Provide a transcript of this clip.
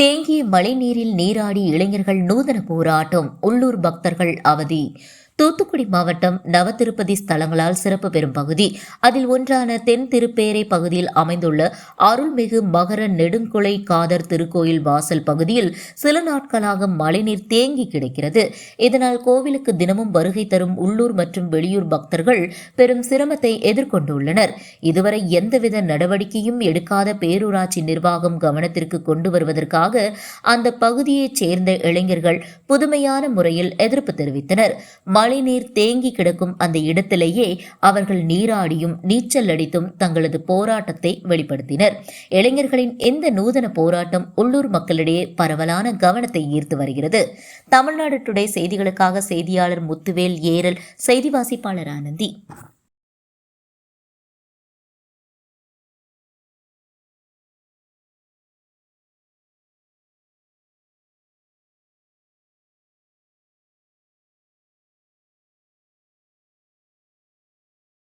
தேங்கிய மழைநீரில் நீராடி இளைஞர்கள் நூதன போராட்டம். உள்ளூர் பக்தர்கள் அவதி. தூத்துக்குடி மாவட்டம் நவதிருப்பதி ஸ்தலங்களால் சிறப்பு பெறும் பகுதி. அதில் ஒன்றான தென் திருப்பேரை பகுதியில் அமைந்துள்ள அருள்மிகு மகர நெடுங்குலை காதர் திருக்கோயில் வாசல் பகுதியில் சில நாட்களாக மழைநீர் தேங்கி கிடைக்கிறது. இதனால் கோவிலுக்கு தினமும் வருகை தரும் உள்ளூர் மற்றும் வெளியூர் பக்தர்கள் பெரும் சிரமத்தை எதிர்கொண்டுள்ளனர். இதுவரை எந்தவித நடவடிக்கையும் எடுக்காத பேரூராட்சி நிர்வாகம் கவனத்திற்கு கொண்டு வருவதற்காக அந்த பகுதியைச் சேர்ந்த இளைஞர்கள் புதுமையான முறையில் எதிர்ப்பு தெரிவித்தனர். மழைநீர் தேங்கி கிடக்கும் அந்த இடத்திலேயே அவர்கள் நீராடியும் நீச்சல் அடித்தும் தங்களது போராட்டத்தை வெளிப்படுத்தினர். இளைஞர்களின் இந்த நூதன போராட்டம் உள்ளூர் மக்களிடையே பரவலான கவனத்தை ஈர்த்து வருகிறது. தமிழ்நாடு டுடே செய்திகளுக்காக செய்தியாளர் முத்துவேல் ஏரல் செய்தி வாசிப்பாளர் ஆனந்தி.